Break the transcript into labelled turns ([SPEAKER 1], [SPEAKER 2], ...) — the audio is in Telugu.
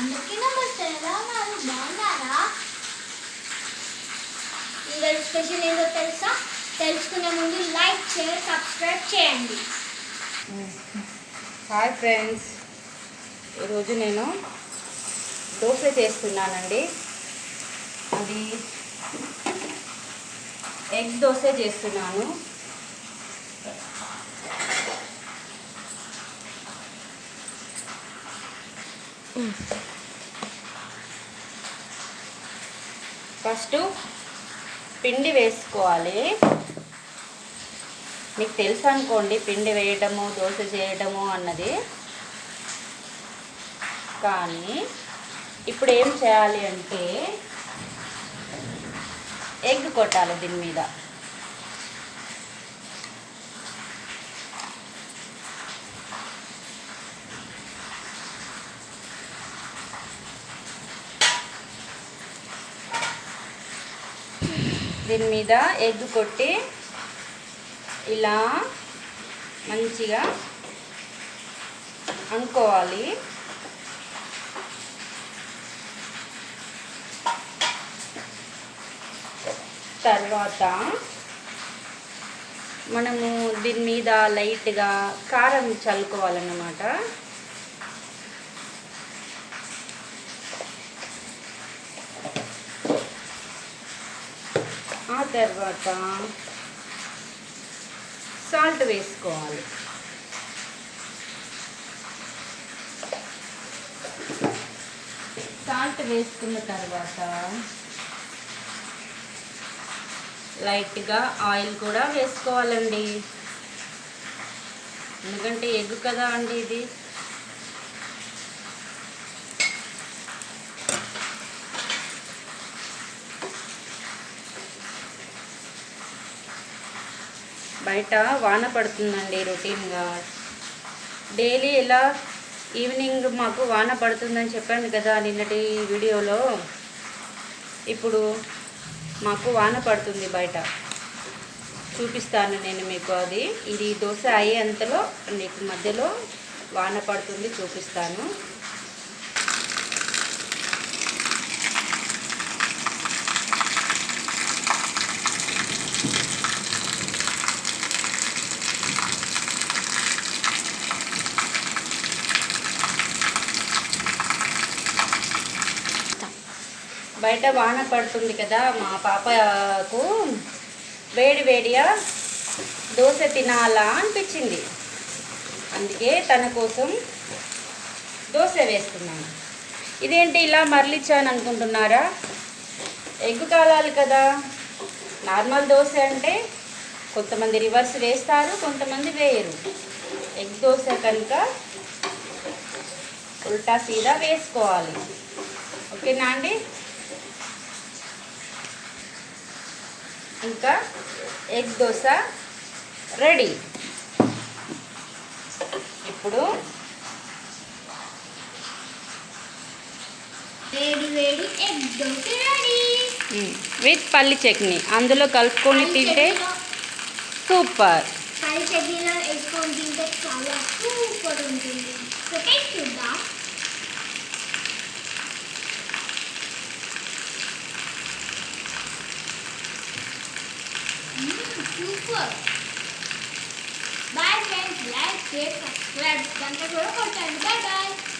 [SPEAKER 1] అందరికీ నమస్తే ఎలా ఉన్నారు బాగున్నారా? ఈరోజు స్పెషల్ ఏదో తెలుసా? తెలుసుకునే ముందు లైక్ షేర్ సబ్స్క్రైబ్ చేయండి.
[SPEAKER 2] Hi friends. ఈరోజు నేను దోశ చేస్తున్నానండి. అది ఎగ్ దోశ చేస్తున్నాను. ఫస్ట్ పిండి వేసుకోవాలి. మీకు తెలుసు అనుకోండి పిండి వేయడము దోశ చేయడము అన్నది. కానీ ఇప్పుడు ఏం చేయాలి అంటే ఎగ్ కొట్టాలి దీని మీద. దీని మీద ఎగ్ కొట్టి ఇలా మంచిగా అనుకోవాలి తర్వాత మనము దీని మీద లైట్గా కారం చల్లుకోవాలన్నమాట. తర్వాత సాల్ట్ వేసుకోవాలి. సాల్ట్ వేసుకున్న తర్వాత లైట్గా ఆయిల్ కూడా వేసుకోవాలండి. ఎందుకంటే ఎగ్గు కదా అండి ఇది. బయట వాన పడుతుందండి రొటీన్గా. డైలీ ఇలా ఈవినింగ్ మాకు వాన పడుతుందని చెప్పాను కదా నిన్నటి వీడియోలో. ఇప్పుడు మాకు వాన పడుతుంది బయట. చూపిస్తాను నేను మీకు అది. ఇది దోశ అయ్యేంతలో నీకు మధ్యలో వాన పడుతుంది చూపిస్తాను. బయట వాన పడుతుంది కదా మా పాపకు వేడి వేడిగా దోశ తినాలా అనిపించింది. అందుకే తన కోసం దోశ వేస్తున్నాను. ఇదేంటి ఇలా మరలిచ్చాను అనుకుంటున్నారా? ఎగ్గు కాలాలి కదా. నార్మల్ దోశ అంటే కొంతమంది రివర్స్ వేస్తారు కొంతమంది వేయరు. ఎగ్ దోశ కనుక ఉల్టా సీదా వేసుకోవాలి. ఓకేనా అండి? ఇంకా ఎగ్ దోశ రెడీ. ఇప్పుడు
[SPEAKER 1] వేడి వేడి ఎగ్ దోశ రెడీ.
[SPEAKER 2] విత్ పల్లి చట్నీ. అందులో కలుపుకొని తింటే సూపర్.
[SPEAKER 1] పల్లి చట్నీలో వేసుకొని తింటే చాలా సూపర్ ఉంటుంది. work. Bye friends, like, share, subscribe. Thank you for watching. Bye bye.